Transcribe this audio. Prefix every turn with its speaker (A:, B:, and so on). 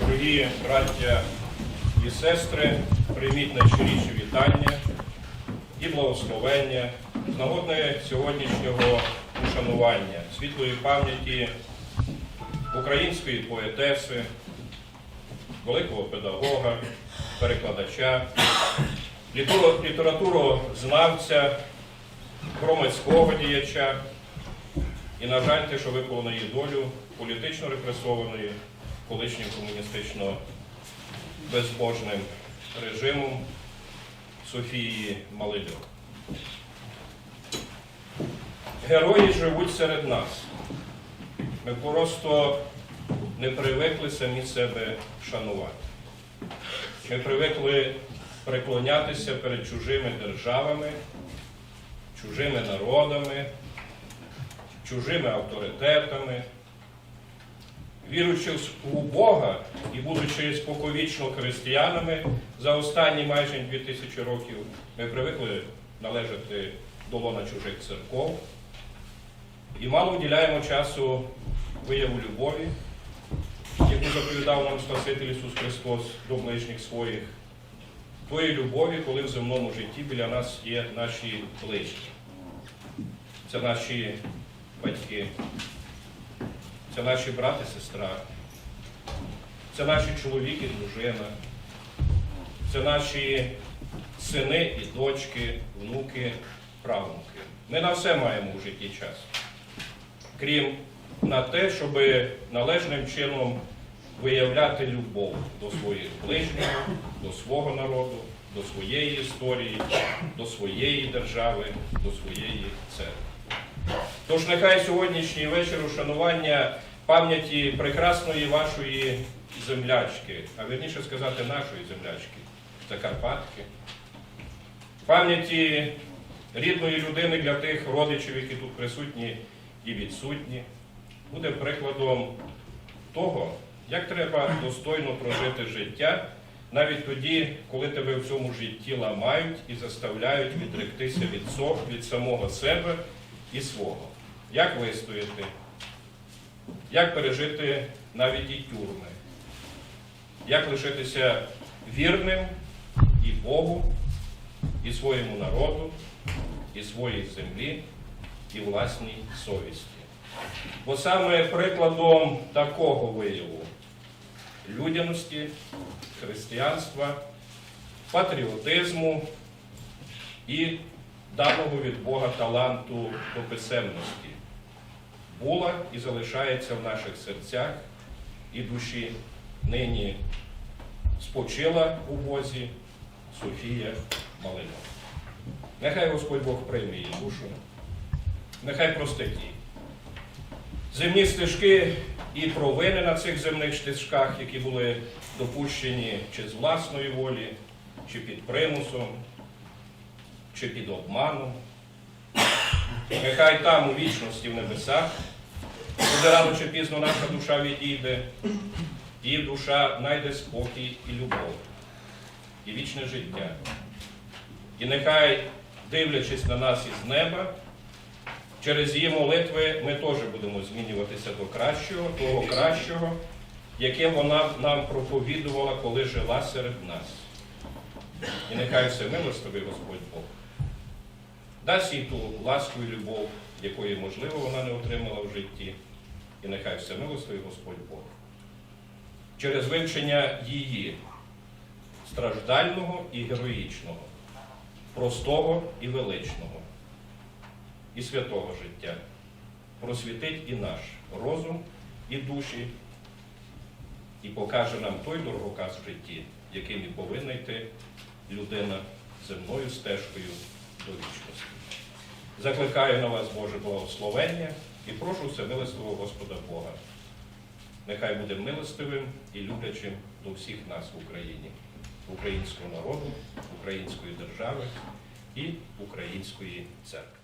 A: Дорогі браття і сестри, прийміть найщиріші вітання і благословення з нагодної сьогоднішнього ушанування світлої пам'яті української поетеси, великого педагога, перекладача, літературознавця, громадського діяча. І, на жаль, те, що випало долю політично репресованої колишнім комуністично безбожним режимом Софії Малильок. Герої живуть серед нас. Ми просто не привикли самі себе шанувати. Ми привикли преклонятися перед чужими державами, чужими народами, чужими авторитетами. Віруючи у Бога і будучи споковічно християнами за останні майже дві тисячі років, ми привикли належати до лона чужих церков і мало уділяємо часу вияву любові, яку заповідав нам Спаситель Ісус Христос до ближніх своїх, тої любові, коли в земному житті біля нас є наші ближні. Це наші батьки, це наші брати, сестра, це наші чоловік і дружина, це наші сини і дочки, внуки, правнуки. Ми на все маємо у житті час. Крім на те, щоб належним чином виявляти любов до своїх ближніх, до свого народу, до своєї історії, до своєї держави, до своєї церкви. Тож нехай сьогоднішній вечір ушанування пам'яті прекрасної вашої землячки, а вірніше сказати нашої землячки, Закарпатки, пам'яті рідної людини для тих родичів, які тут присутні і відсутні, буде прикладом того, як треба достойно прожити життя, навіть тоді, коли тебе в цьому житті ламають і заставляють відректися від, со- від самого себе і свого. Як вистояти, як пережити навіть і тюрми, як лишитися вірним і Богу, і своєму народу, і своїй землі, і власній совісті. Бо саме прикладом такого вияву людяності, християнства, патріотизму і даного від Бога таланту до писемності була і залишається в наших серцях і душі нині спочила у Бозі Софія Малинова. Нехай Господь Бог прийме її душу, нехай простить її. Земні стежки і провини на цих земних стежках, які були допущені чи з власної волі, чи під примусом, чи під обманом. Нехай там у вічності в небесах, буде рано чи пізно наша душа відійде, і душа знайде спокій і любов, і вічне життя. І нехай, дивлячись на нас із неба, через її молитви ми теж будемо змінюватися до кращого, того кращого, яке вона нам проповідувала, коли жила серед нас. І нехай все милостивий Господь Бог. Дасть їй ту ласку і любов, якої, можливо, вона не отримала в житті. І нехай все милостивий Господь Бог. Через вивчення її страждального і героїчного, простого і величного, і святого життя просвітить і наш розум, і душі, і покаже нам той дорогоказ в житті, яким і повинна йти людина земною стежкою до. Закликаю на вас Боже благословення і прошу всемилостивого Господа Бога. Нехай буде милостивим і люблячим до всіх нас в Україні, українського народу, української держави і української церкви.